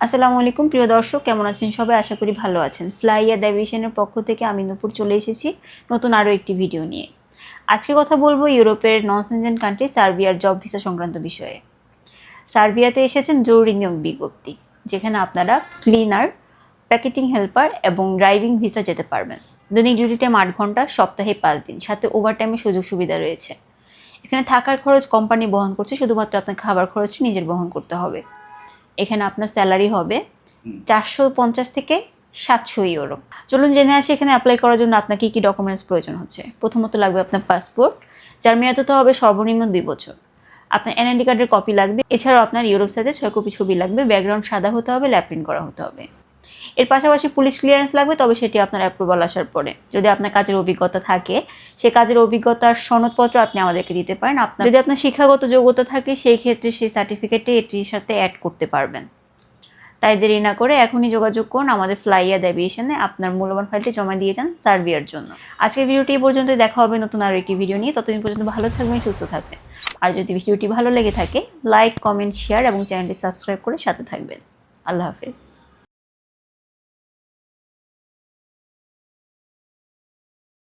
আসসালামু আলাইকুম, প্রিয় দর্শক, কেমন আছেন সবাই? আশা করি ভালো আছেন। ফ্লাইয়া দেভিশনের পক্ষ থেকে আমি নূপুর চলে এসেছি নতুন আরও একটি ভিডিও নিয়ে। আজকে কথা বলব ইউরোপের নন সেনজেন কান্ট্রি সার্বিয়ার জব ভিসা সংক্রান্ত বিষয়ে। সার্বিয়াতে এসেছেন জরুরি নিয়োগ বিজ্ঞপ্তি, যেখানে আপনারা ক্লিনার প্যাকেটিং হেল্পার এবং ড্রাইভিং ভিসা যেতে পারবেন। দৈনিক ডিউটি টাইম আট ঘণ্টা, সপ্তাহে পাঁচ দিন, সাথে ওভারটাইমের সুযোগ সুবিধা রয়েছে। এখানে থাকার খরচ কোম্পানি বহন করছে, শুধুমাত্র আপনার খাবার খরচটি নিজের বহন করতে হবে। এখানে আপনার স্যালারি হবে চারশো পঞ্চাশ থেকে সাতশো ইউরো চলুন জেনে আসি এখানে অ্যাপ্লাই করার জন্য আপনার কী কী ডকুমেন্টস প্রয়োজন হচ্ছে। প্রথমত লাগবে আপনার পাসপোর্ট যার মেয়াদ তো হবে সর্বনিম্ন দুই বছর। আপনার এনআইডি কার্ডের কপি লাগবে। এছাড়াও আপনার ইউরোপ সাইজে ছয় কপি ছবি লাগবে। ব্যাকগ্রাউন্ড সাদা হতে হবে ল্যাপ্রিন করা হতে হবে। এর পাশাপাশি পুলিশ ক্লিয়ারেন্স লাগবে, তবে সেটি আপনার অ্যাপ্রুভাল আসার পরে। যদি আপনার কাজের অভিজ্ঞতা থাকে, সে কাজের অভিজ্ঞতার সনদপত্র আপনি আমাদেরকে দিতে পারেন। আপনার যদি আপনার শিক্ষাগত যোগ্যতা থাকে, সেই ক্ষেত্রে সেই সার্টিফিকেটে এটির সাথে অ্যাড করতে পারবেন। তাই দেরি না করে এখনই যোগাযোগ করুন আমাদের ফ্লাইয়া দেবিয়েশনে আপনার মূল্যবান ফাইলটি জমা দিয়ে যান সার্ভিয়ার জন্য। আজকের ভিডিওটি এই পর্যন্ত দেখা হবে নতুন আরও একটি ভিডিও নিয়ে। ততদিন পর্যন্ত ভালো থাকবেন, সুস্থ থাকবেন। আর যদি ভিডিওটি ভালো লেগে থাকে লাইক কমেন্ট শেয়ার এবং চ্যানেলটি সাবস্ক্রাইব করে সাথে থাকবেন। আল্লাহ হাফেজ।